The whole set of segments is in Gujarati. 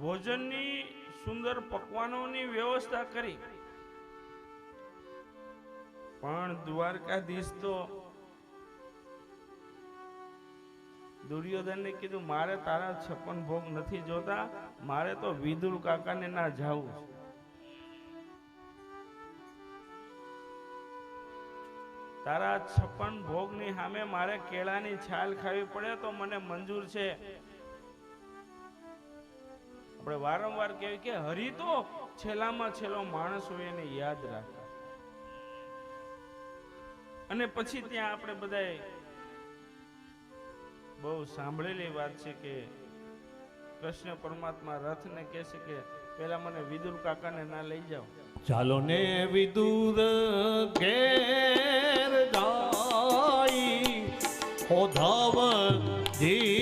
ભોજનની સુંદર પકવાનોની વ્યવસ્થા કરી. પણ દ્વારકાધીશ તો દુર્યોધનને કીધું, મારે તારા છપ્પન ભોગ નથી જોતા, મારે તો વિદુર કાકાને ના જાવું તારા છપ્પન ભોગની સામે મારે કેળાની છાલ ખાવી પડે તો મને મંજૂર છે. આપણે વારંવાર કહેવાય કે હરી તો છેલ્લામાં છેલ્લો માણસ હોય એને યાદ રાખે. અને પછી ત્યાં આપણે બધાએ બહુ સાંભળેલી વાત છે કે કૃષ્ણ પરમાત્મા રથને કહે છે કે પેલા મને વિદુર કાકાને ના લઈ જાઓ. ચાલો ને વિદુર ઘેર જાય હો ધાવજી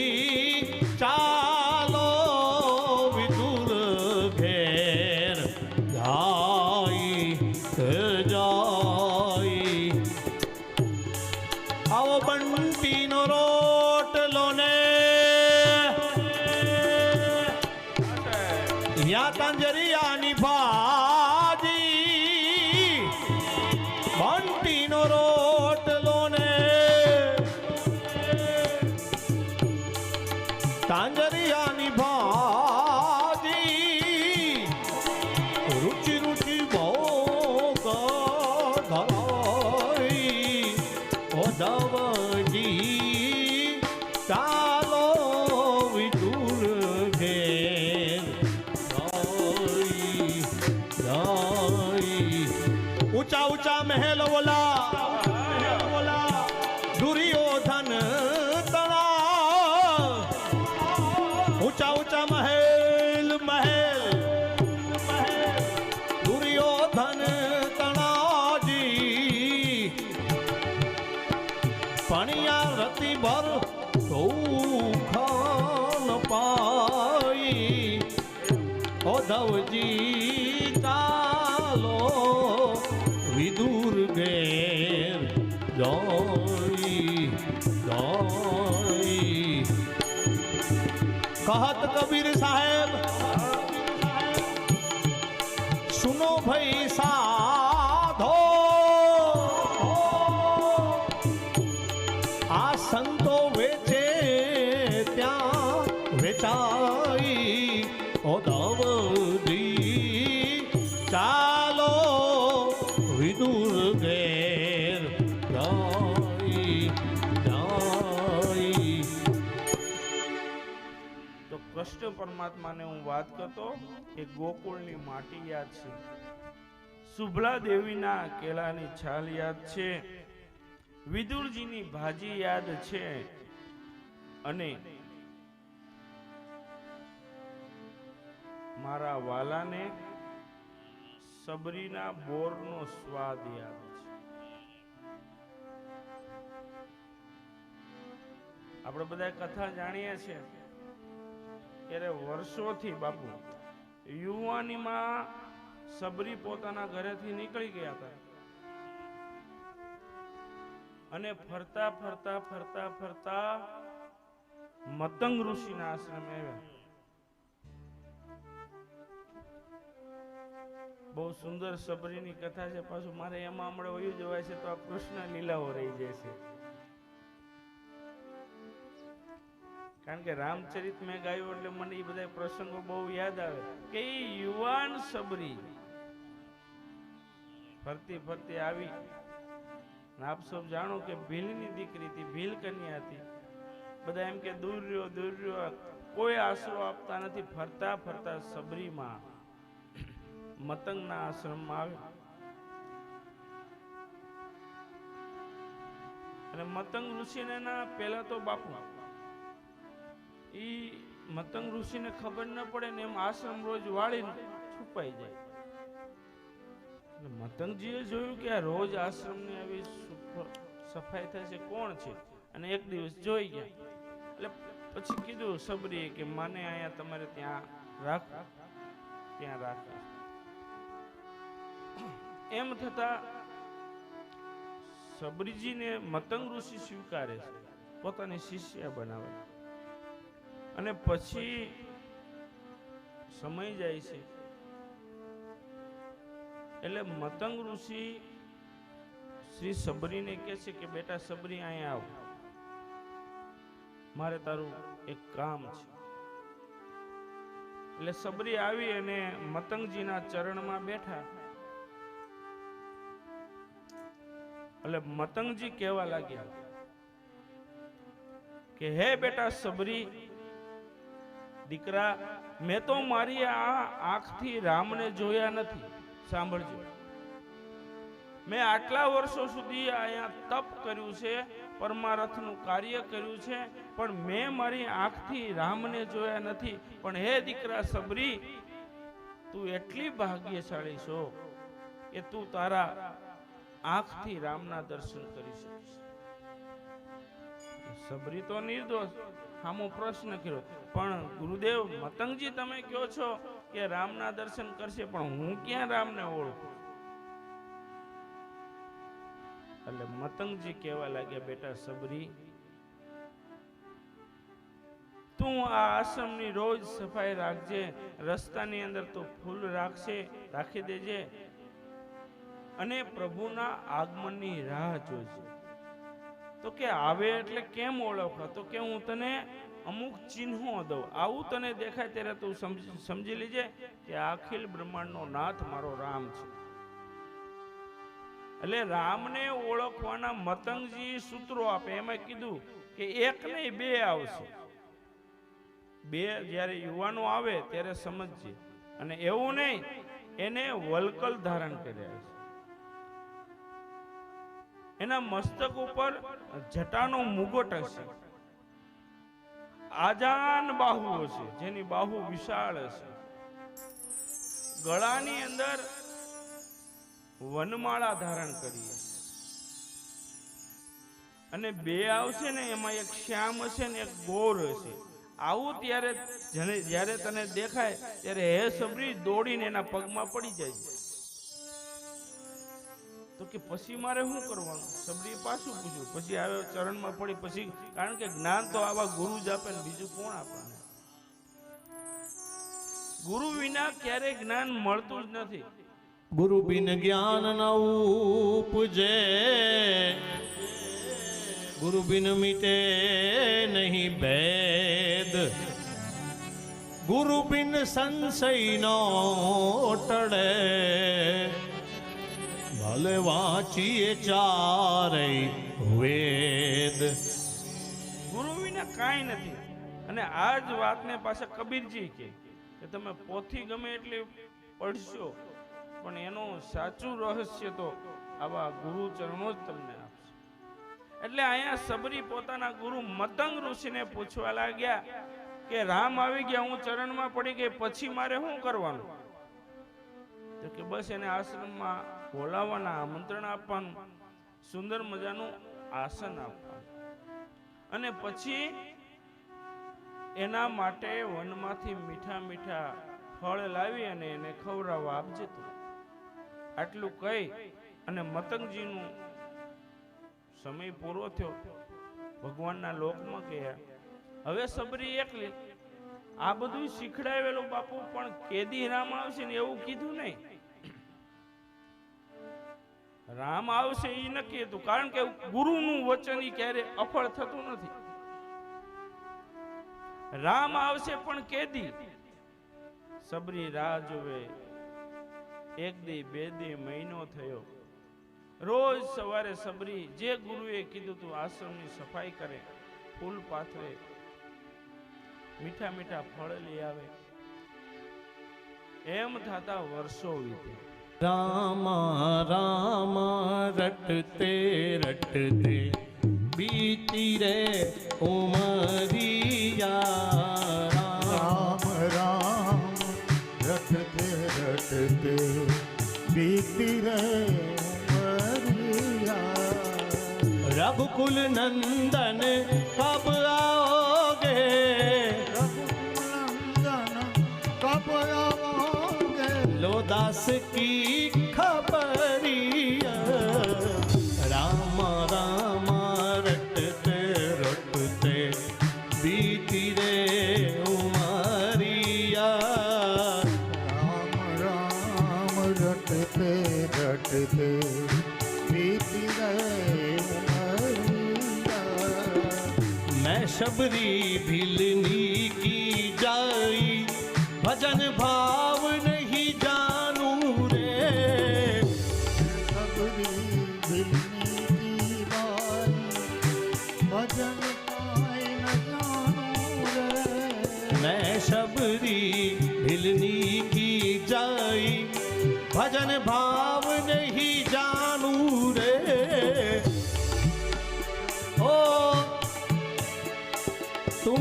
ઓધવજી ચાલો વિદુર ઘેર જોઈ જોઈ કહત કબીર સાહેબ સુનો ભાઈ સાધો વાત કરતો એ ગોકુળની માટી યાદ છે. શુભલા દેવીના કેળાની છાલ યાદ છે. વિદુરજીની ભાજી યાદ છે. અને મારા વાલાને સબરીના બોરનો સ્વાદ યાદ છે. આપણે બધા કથા જાણીએ છીએ. ત્યારે વર્ષોથી બાપુ, યુવાનીમાં સબરી પોતાના ઘરેથી નીકળી ગયા હતા. અને ફરતા ફરતા ફરતા ફરતા મતંગ ઋષિના આશ્રમે આવ્યા. બહુ સુંદર સબરીની કથા છે. પાછું મારે એમાં હમણાં વયું જવાય છે તો આ કૃષ્ણ લીલાઓ રહી જાય છે. કારણ કે રામચરિત મેં ગાયું એટલે મને એ બધા પ્રસંગો બહુ યાદ આવે. કે એ યુવાન સબરી ફરતી ફરતી આવી. આપ સૌ જાણો કે ભીલની દીકરી હતી, ભીલ કન્યા હતી. બધા એમ કે દૂર રહ્યો દૂર રહ્યો. કોઈ આશરો આપતા નથી, ફરતા ફરતા સબરીમાં મતંગના આશ્રમમાં આવ્યા. અને મતંગ ઋષિને ના પહેલા તો બાપુ ઈ મતંગ ઋષિને ખબર ન પડે ને એમ આશ્રમ રોજ વાળીને છુપાઈ જાય. મતંગજીએ જોયું કે આ રોજ આશ્રમની આવી સફાઈ થશે કોણ છે? અને એક દિવસ જોઈ ગયા. એટલે પછી કીધું સબરીએ કે મને અહીંયા તમારે ત્યાં રાખ. ત્યાં રાખ. એમ થતા સબરીજીને મતંગ ઋષિ સ્વીકારે છે. પોતાની શિષ્ય બનાવે. અને પછી સમય જાય છે. એટલે મતંગ ઋષિ શ્રી સબરીને કહે છે કે, બેટા, સબરી, અહીંયા આવ. મારે તારું એક કામ છે. એટલે સબરી આવી અને મતંગજીના ચરણમાં બેઠા. એટલે મતંગજી કહેવા લાગ્યા કે, હે બેટા સબરી દીકરા, મેં તો મારી આ આંખથી રામને જોયા નથી. સાંભળજો. મેં આટલા વર્ષો સુધી અહીંયા તપ કર્યું છે, પરમારથનું કાર્ય કર્યું છે, પણ મેં મારી આંખથી રામને જોયા નથી. પણ હે દીકરા સબરી, તું એટલી ભાગ્યશાળી છો કે તું તારા આંખથી રામના દર્શન કરી શકીશ. સબરી તો નિર્દોષ. સામો પ્રશ્ન કર્યો. પણ ગુરુદેવ, મતંગજી, તમે કહો છો કે રામના દર્શન કરશે, પણ હું ક્યાં રામને ઓળખું? એટલે મતંગજી કહેવા લાગ્યા, બેટા સબરી, તું આ આશ્રમની રોજ સફાઈ રાખજે, રસ્તાની અંદર તો ફૂલ રાખશે, રાખી દેજે અને પ્રભુના આગમનની રાહ જોજે. તો કે આવે એટલે કેમ ઓળખો? તો કે હું તને અમુક ચિહ્નો દઉં. આવું તને દેખાય ત્યારે તું સમજી લેજે કે અખિલ બ્રહ્માંડનો નાથ મારો રામ છે. એટલે રામને ઓળખવાના મતંગજી સૂત્રો આપે. એમાં કીધું કે એક નહીં, બે આવશે. બે જ્યારે યુવાનો આવે ત્યારે સમજજે. અને એવું નહીં, એને વલકલ ધારણ કર્યા. એના મસ્તક ઉપર જટાનો મુગટ હશે. આજાન બાહુ હશે, જેની બાહુ વિશાળ હશે. ગળાની અંદર વનમાળા ધારણ કરીએ અને બે આવશે ને, એમાં એક શ્યામ હશે ને એક ગોર હશે. આવું ત્યારે જ્યારે તને દેખાય, ત્યારે હે સબરી દોડીને એના પગમાં પડી જાય. તો કે પછી મારે શું કરવાનું? સબરી પાછું પૂછ્યું પછી આવે ચરણમાં પડી, પછી કારણ કે જ્ઞાન તો આવા ગુરુ જ આપે ને બીજું કોણ આપણને ગુરુ વિના ક્યારેય જ્ઞાન મળતું જ નથી. ગુરુ બિન જ્ઞાન ન ઉપજે, ગુરુ બિન મિટે નહીં ભેદ. ગુરુ બિન સંશય નો ટળે ભલે વાંચીએ ચારે વેદ. ગુરુ વિના કાંઈ નથી. અને આ જ વાતને પાછા કબીરજી કે કે તમે પોથી ગમે એટલી પડશો, પણ એનું સાચું રહસ્ય તો આવા ગુરુ ચરણો જ તમને આપશે. એટલે અહીંયા સબરી પોતાના ગુરુ મતંગ ઋષિને પૂછવા લાગ્યા કે રામ આવી ગયા, હું ચરણમાં પડી ગઈ, પછી મારે શું કરવાનું? તો કે બસ એને આશ્રમમાં બોલાવવાના આમંત્રણ આપવાનું, સુંદર મજાનું આસન આપવાનું. અને પછી એના માટે વનમાંથી મીઠા મીઠા ફળ લાવી અને એને ખવડાવવા આપજે તું. આટલું કહી અને મતંગજીનું સમય પૂરો થયો. ભગવાનના લોકમાં ગયા. હવે સબરી એકલી આ બધું શીખડાવેલું બાપુ, પણ કેદી રામ આવશે ને એવું કીધું નહીં. રામ આવશે એ નક્કી હતું કારણ કે ગુરુનું વચન ઈ ક્યારે અફળ થતું નથી. રામ આવશે પણ કેદી? સબરી રાહ જોવે. એક દી, બે દી, મહિનો થયો. રોજ સવારે સબરી જે ગુરુએ કીધું તું, આશ્રમની સફાઈ કરે, ફૂલ પાથરે, મીઠા મીઠા ફળ લઈ આવે. એમ થતા વર્ષો વીતે रामा रामा रटते रटते। बीती रे उमरिया राम राम रटते रटते। बीती रे उमरिया रघुकुल नंदन कब आओगे? रघुकुल नंदन कब आओगे? लोदास की उमारिया राम राम रट पे रट पे बीत गए मैं शबरी भिलनी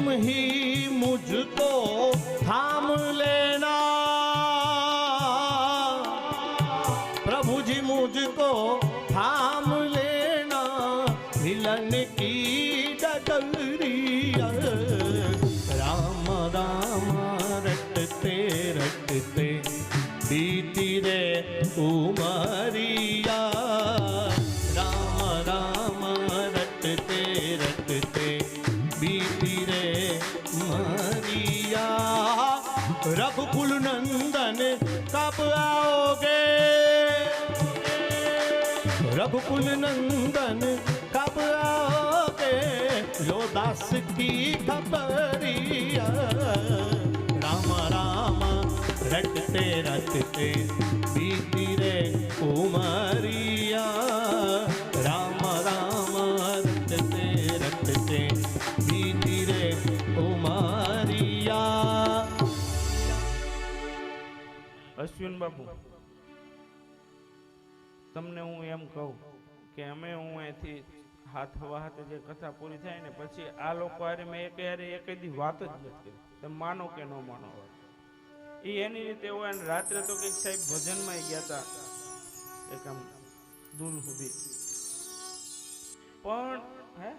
ही मुझको थाम रघुकुल नंदन कब आओगे लो दास की खबरिया राम राम रटते रटते बीती रे उमरिया राम राम रटते रटते बीती रे उमरिया અશ્વિન બાપુ તમને હું એમ કહું કે અમે હું અહીંથી હાથ હવા હાથે જે કથા પૂરી થાય ને પછી આ લોકો હારે મેં એક હારે એક દી વાત જ નથી કરી. તમે માનો કે ન માનો. એ એની રીતે હોય અને રાત્રે તો કંઈક સાહેબ ભજનમાં ગયા હતા એક આમ દૂર સુધી. પણ, હે?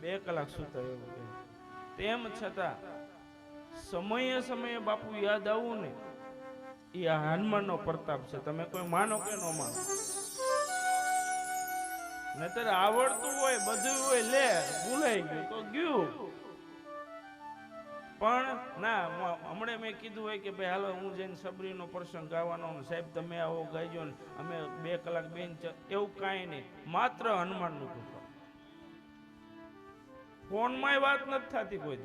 બે કલાક સુતા એવું તેમ છતાં, સમયે સમયે બાપુ યાદ આવું ને એ આ હનુમાનનો પ્રતાપ છે. તમે કોઈ માનો કે ન માનો. નતર આવડતું હોય, બધું હોય, લે, ભૂલાઈ ગયું તો ગયું. પણ ના હમણે મેં કીધું હોય કે ભાઈ, હાલો, હું જઈને સબરીનો પ્રસંગ ગાવાનો સાહેબ, તમે આવો, ગાઈજો ને, અમે બે કલાક બેન એવું કાંઈ નહીં. માત્ર હનુમાનનું કૃપા. ફોનમાં વાત નથી થતી કોઈ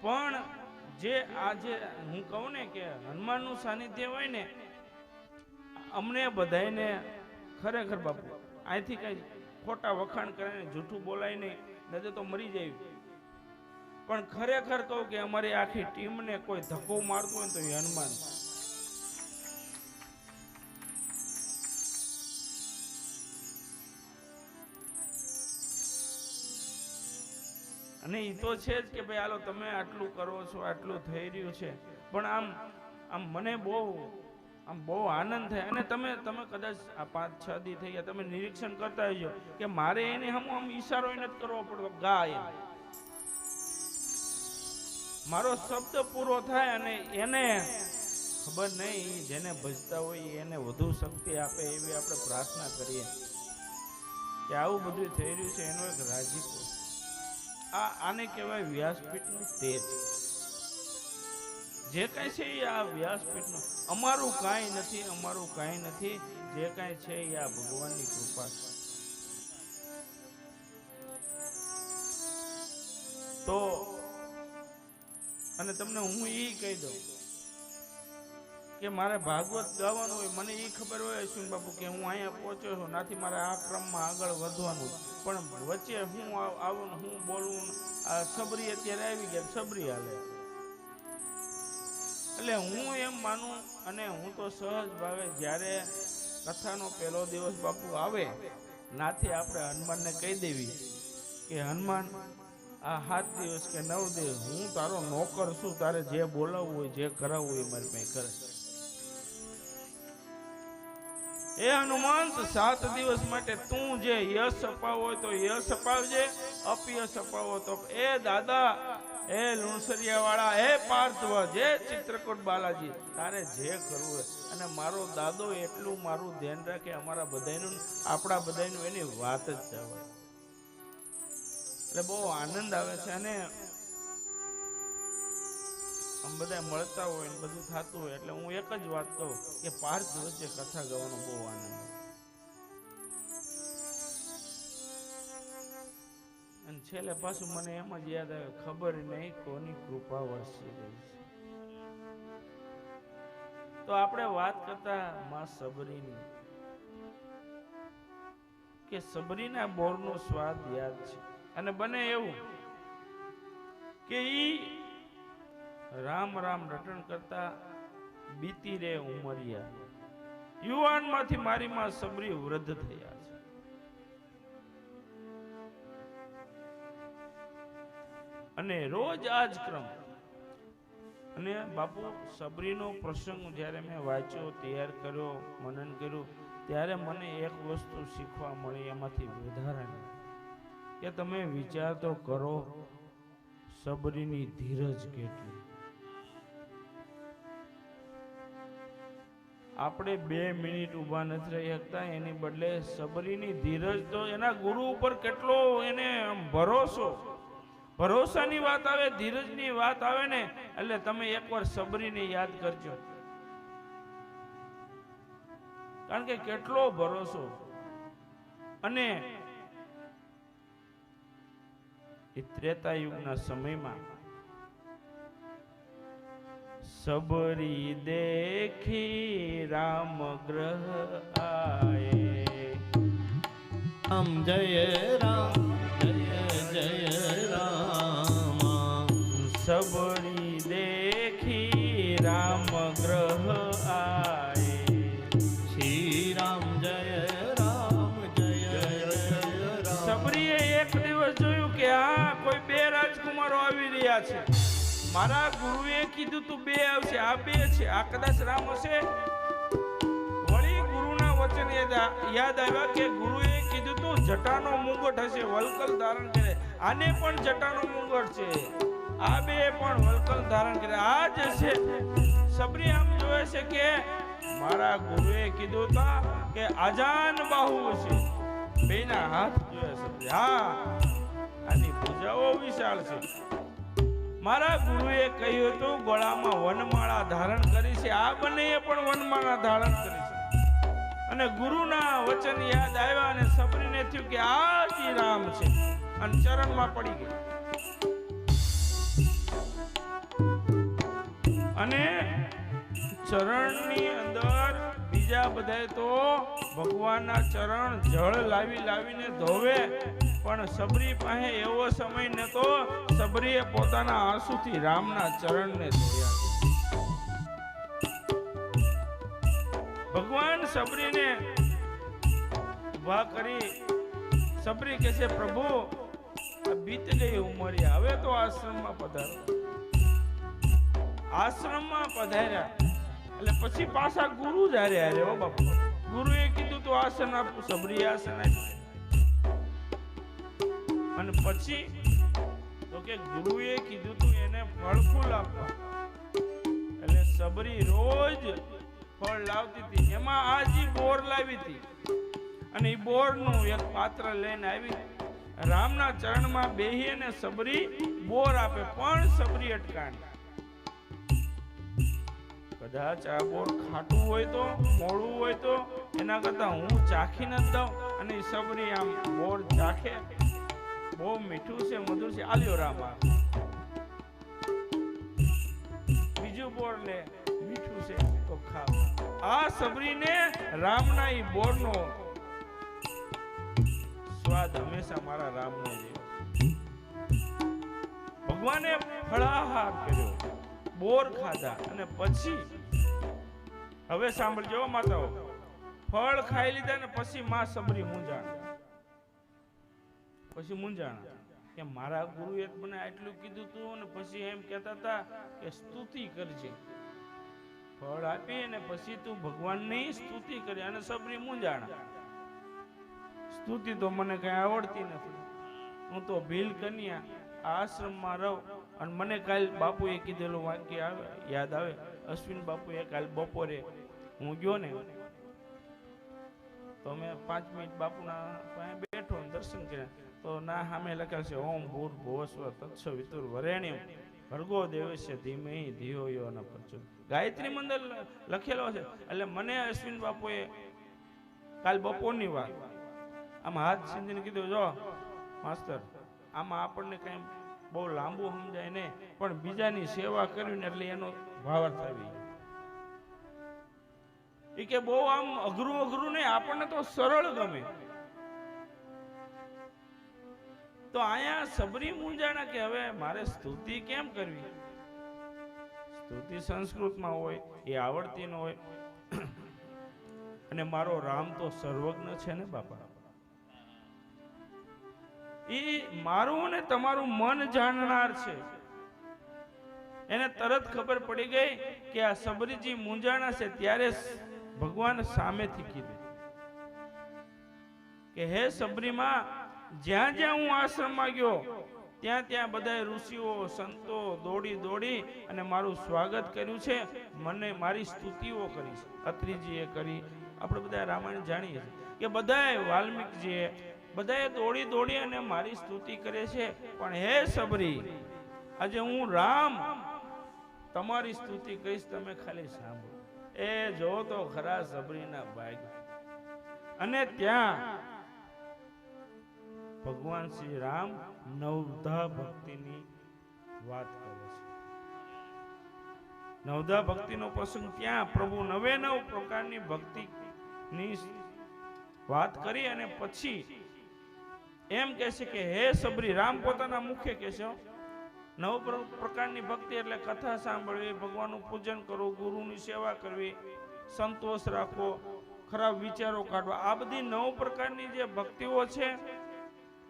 પણ જે આજે હું કહું ને કે હનુમાનનું સાનિધ્ય હોય ને, અમને બધાયને ખરેખર બાપુ અહીંથી કઈ ખોટા વખાણ કરે ને જૂઠું બોલાય નહીં નજર તો મરી જાય. પણ ખરેખર કહું કે અમારી આખી ટીમને કોઈ ધક્કો મારતું હોય તો એ હનુમાન અને એ તો છે જ કે ભાઈ, હાલો, તમે આટલું કરો છો, આટલું થઈ રહ્યું છે. પણ આમ આમ મને બહુ, આમ બહુ આનંદ થાય. અને તમે તમે કદાચ આ પાંચ, છ દી થઈ ગયા, તમે નિરીક્ષણ કરતા હોજો કે મારે એને હમ આમ ઈશારો એને નથી કરવો પડતો ગાય મારો શબ્દ પૂરો થાય અને એને ખબર નહીં, જેને ભજતા હોય એને વધુ શક્તિ આપે એવી આપણે પ્રાર્થના કરીએ. કે આવું બધું થઈ રહ્યું છે, એનો એક રાજીપો આ આને કહેવાય વ્યાસપીઠનું તેજ. જે કાંઈ છે એ આ વ્યાસપીઠનું. અમારું કાંઈ નથી, અમારું કાંઈ નથી. જે કાંઈ છે એ આ ભગવાનની કૃપા છે. તો, અને તમને હું એ કહી દઉં. કે મારે ભાગવત ગાવાનું હોય, મને એ ખબર હોય અશ્વિન બાપુ કે હું અહીંયા પહોંચ્યો છું, નાથી મારે આ ક્રમમાં આગળ વધવાનું. પણ વચ્ચે હું આવ- હું બોલવું આ સબરી અત્યારે આવી ગયા, સબરી હાલે. એટલે હું એમ માનું, અને હું તો સહજ ભાવે જ્યારે કથાનો પહેલો દિવસ બાપુ આવે, નાથી આપણે હનુમાનને કહી દેવી કે, હનુમાન, આ સાત દિવસ કે નવ દિવસ હું તારો નોકર છું, તારે જે બોલાવવું હોય, જે કરાવવું હોય મારી પાસે કરે. એ હનુમંત સાત દિવસ માટે તું જે યશ અપાવો તો યશ અપાવજે, અપયશ અપાવો તો એ દાદા, એ લુણસરિયા વાળા હે પાર્થવ, જે ચિત્રકૂટ બાલાજી, તારે જે કરવું હોય. અને મારો દાદો એટલું મારું ધ્યાન રાખે, અમારા બધાનું આપણા બધાનું એની વાત જ જવાય એટલે બહુ આનંદ આવે છે અને આમ બધા મળતા હોય ને બધું થતું હોય એટલે હું એક જ વાત કહું કે પાર્થ વચ્ચે કથા ગાવાનો બહુ આનંદ અને છેલ્લે પાછું મને એમ જ યાદ આવે, ખબર નહીં કોની કૃપા વરસી રહી છે. તો આપણે વાત કરતા માં સબરીની. કે સબરીના બોરનો સ્વાદ યાદ છે. અને બને એવું કે ઈ રામ રામ રટણ કરતા બીતી રે ઉમરિયા. યુવાનમાંથી મારી માં સબરી વૃદ્ધ થયા છે. અને રોજ આ ક્રમ અને બાપુ સબરીનો પ્રસંગ જ્યારે મેં વાંચ્યો, તૈયાર કર્યો, મનન કર્યું, ત્યારે મને એક વસ્તુ શીખવા મળી, એમાંથી વધારાની. કે તમે વિચાર તો કરો સબરીની ધીરજ કેટલી? આપણે બે મિનિટ ઊભા નથી રહી શકતા. એની બદલે સબરીની ધીરજ તો એના ગુરુ ઉપર કેટલો એને ભરોસો. ભરોસાની વાત આવે, ધીરજની વાત આવે ને, એટલે તમે એકવાર સબરીને યાદ કરજો. કારણ કે કેટલો ભરોસો. અને ત્રેતા યુગના સમયમાં સબરી દેખી રામ ગ્રહ આયે રામ જય રામ જય જય રામ સબરી દેખી રામ ગ્રહ આયે શ્રી રામ જય રામ જય જય રામ સબરીએ એક દિવસ જોયું કે આ કોઈ બે રાજકુમારો આવી રહ્યા છે. મારા ગુરુએ કીધું તું બે આવશે, આ બે છે, આ કદાચ રામ હશે? વળી ગુરુના વચન યાદ આવ્યા કે ગુરુએ કીધું તું, જટાનો મુંગટ હશે, વલકલ ધારણ કરે. આને પણ જટાનો મુંગટ છે. આ બે પણ વલકલ ધારણ કરે. આ જ છે સબરી આમ જોવે છે કે મારા ગુરુએ કીધું તા કે આજાન બાહુ છે બેના હાથ જોયા સબરી હા, આની પૂજાઓ વિશાળ છે. મારા ગુરુએ કહ્યું હતું, ગળામાં વનમાળા ધારણ કરી છે. આ બંનેએ પણ વનમાળા ધારણ કરી છે. અને ગુરુના વચન યાદ આવ્યા અને સબરીને થયું કે આ જ રામ છે. અને ચરણમાં પડી ગઈ. અને ચરણની અંદર બીજા બધાય તો ભગવાનના ચરણ જળ લાવી લાવીને ધોવે. પણ સબરી પાસે એવો સમય નતો સબરીએ પોતાના આંસુથી રામના ચરણને ધોયા. ભગવાન સબરીને ઊભા કરી, સબરી કહે છે, પ્રભુ બીત ગઈ ઉંમરિયા હવે તો આશ્રમમાં પધારો. આશ્રમમાં પધાર્યા. એટલે પછી પાછા ગુરુ જ હારે હારે, હો બાપુ. ગુરુએ કીધું તું આસન આપું, સબરી આસન આપ્યું અને પછી, તો કે ગુરુએ કીધું તું એને ફળ ફૂલ આપવા. એટલે સબરી રોજ ફળ લાવતી હતી. એમાં આજી બોર લાવી હતી. અને એ બોરનું એક પાત્ર લઈને આવી. રામના ચરણમાં બેહી અને સબરી બોર આપે, પણ સબરી અટકાણી. કદાચ આ બોર ખાટું હોય તો, મોડું હોય તો, એના કરતા હું ચાખીને જ દઉં અને સબરી આમ બોર ચાખે. બહુ મીઠું છે, મધુર છે. આલ્યો રામા. બીજું બોર લે. મીઠું છે, તો ખાવ આ સબરીને રામના ઈ બોરનો સ્વાદ હંમેશા મારા રામનો છે ભગવાને ફળાહાર કર્યો. બોર ખાધા અને પછી હવે સાંભળજો માતાઓ, ફળ ખાઈ લીધા ને પછી માં સબરી મૂંઝાણ. પછી મૂંઝાણ. કે મારા ગુરુએ મને આટલું કીધું તું અને પછી એમ કહેતા હતા કે સ્તુતિ કરજે. ફળ આપી અને પછી તું ભગવાનની સ્તુતિ કરી અને સબરી મૂંઝાણ. સ્તુતિ તો મને કઈ આવડતી નથી. હું તો ભીલ કન્યા આશ્રમમાં રહું. અને મને કાલ બાપુએ કીધેલું વાક્ય આવે, યાદ આવે. અશ્વિન બાપુએ કાલ બપોરે હું ગયો ને, તો મેં પાંચ મિનિટ બાપુના પાસે બેઠો દર્શન કર્યા. તો ના સામે લખ્યા છે, ઓમ ભૂર ભુવસ્વ તત્સ વિતુર વરેણ્ય ભર્ગો દેવસ્ય ધીમે ધીયો યો ન પ્રચો ગાયત્રી મંત્ર લખેલો છે. એટલે મને અશ્વિન બાપુએ કાલ બપોરની વાત, આમાં હાથ સિંધીને કીધું, જો, માસ્તર, આમાં આપણને કઈ બહુ લાંબુ સમજાય ને, પણ બીજાની સેવા કરવી ને એટલે એનો ભાવાર્થ આવી એ કે બહુ આમ અઘરું અઘરું નહીં, આપણને તો સરળ ગમે. તો અહીંયા સબરી મૂંઝાણા કે હવે મારે સ્તુતિ કેમ કરવી? સ્તુતિ સંસ્કૃતમાં હોય, એ આવડતી ન હોય. અને મારો રામ તો સર્વજ્ઞ છે ને બાપા? ઈ મારું ને તમારું મન જાણનાર છે. એને તરત ખબર પડી ગઈ કે આ સબરીજી મૂંઝાણા છે ત્યારે ભગવાન સામેથી કીધું. કે હે સબરીમાં, જ્યાં જ્યાં હું આશ્રમમાં ગયો ત્યાં ત્યાં બધા ઋષિઓ, સંતો દોડી દોડી અને મારું સ્વાગત કર્યું છે, મને મારી સ્તુતિઓ કરી છે. અત્રિજીએ કરી. આપણે બધા રામાયણ જાણીએ છીએ. કે બધાએ વાલ્મીકજીએ બધાએ દોડી દોડી અને મારી સ્તુતિ કરે છે. પણ હે સબરી, આજે હું રામ તમારી સ્તુતિ કહીશ, તમે ખાલી સાંભળો. એ જો તો ખરા સબરીના ભાગ અને ત્યાં ભગવાન શ્રી રામ નવધા ભક્તિની વાત કરે છે. નવધા ભક્તિનો પ્રસંગ ત્યાં પ્રભુ નવે નવ પ્રકારની ભક્તિની વાત કરી અને પછી એમ કહે છે કે, હે સબરી, રામ પોતાના મુખ્ય કહે છે નવ પ્રકારની ભક્તિ એટલે કથા સાંભળવી, ભગવાનનું પૂજન કરવું, ગુરુની સેવા કરવી, સંતોષ રાખવો, ખરાબ વિચારો કાઢવા. આ બધી નવ પ્રકારની જે ભક્તિઓ છે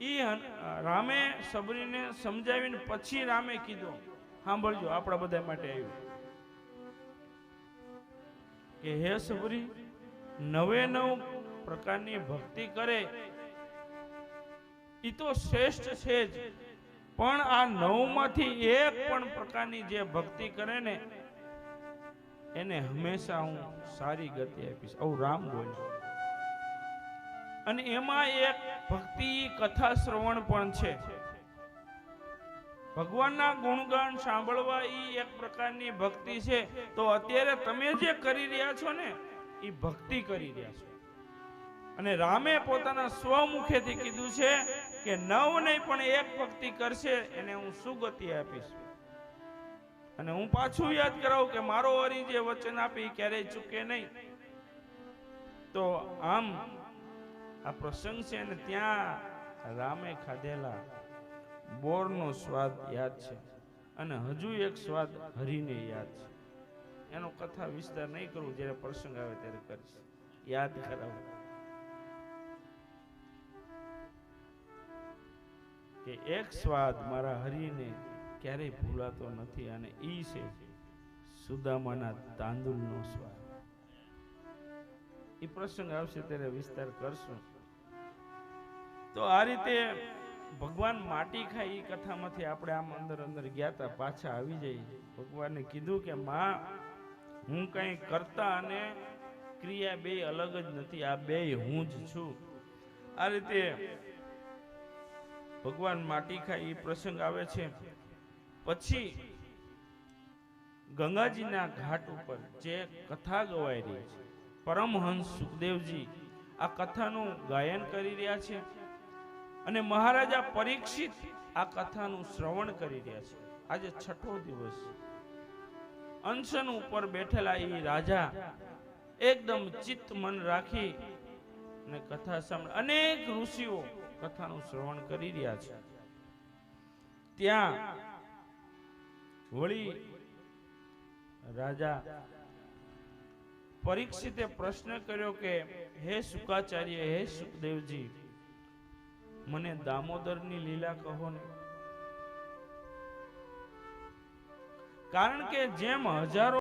એ રામે સબરીને સમજાવીને પછી રામે કીધું. સાંભળજો, આપણા બધા માટે આવ્યું. કે હે સબરી, નવે નવ પ્રકારની ભક્તિ કરે ઈ તો શ્રેષ્ઠ છે જ. પણ આ નવમાંથી એક પણ પ્રકારની જે ભક્તિ કરે ને, એને હંમેશા હું સારી ગતિ આપીશ. આવું રામ બોલ્યો અને એમાં એક ભક્તિ કથા શ્રવણ પણ છે. ભગવાનના ગુણગાન સાંભળવા ઈ એક પ્રકારની ભક્તિ છે. તો અત્યારે તમે જે કરી રહ્યા છો ને એ ભક્તિ કરી રહ્યા છો. અને રામે પોતાના સ્વમુખેથી કીધું છે કે નવ નહીં પણ એક ભક્તિ કરશે, એને હું સુગતિ આપીશ. અને હું પાછું યાદ કરાવું કે મારો હરી જે વચન આપી ક્યારેય ચૂકે નહીં. તો આમ આ પ્રસંગ છે અને ત્યાં રામે ખાધેલા બોરનો સ્વાદ યાદ છે. અને હજુ એક સ્વાદ હરીને યાદ છે. એનો કથા વિસ્તાર નહીં કરું, જ્યારે પ્રસંગ આવે ત્યારે કરીશ. યાદ કરાવું. કે એક સ્વાદ મારા હરિને ક્યારેય ભૂલાતો નથી અને એ છે સુદામાના તાંદુલનો સ્વાદ. એ પ્રસંગ આવશે ત્યારે વિસ્તાર કરશું. તો આ રીતે ભગવાન માટી ખાય એ કથામાંથી આપણે આમ અંદર અંદર ગયા હતા પાછા આવી જઈએ. ભગવાને કીધું કે, માં, હું કંઈ કરતા અને ક્રિયા બે અલગ જ નથી, આ બે હું જ છું. આ રીતે ભગવાન માટી ખાય એ પ્રસંગ આવે છે. પછી ગંગાજીના ઘાટ ઉપર જે કથા ગવાઈ રહી છે, પરમહંસ સુખદેવજી આ કથાનું ગાયન કરી રહ્યા છે અને મહારાજા પરીક્ષિત આ કથાનું શ્રવણ કરી રહ્યા છે. આજે છઠ્ઠો દિવસ. અંશન ઉપર બેઠેલા એ રાજા એકદમ ચિત્ત મન રાખી અને કથા સાંભળે. અનેક ઋષિઓ કથાનું શ્રવણ કરી રહ્યા છે. ત્યાં વળી રાજા પરીક્ષિતે પ્રશ્ન કર્યો કે, હે સુકાચાર્ય હે સુખદેવજી, મને દામોદરની લીલા કહો ને. કારણ કે જેમ હજારો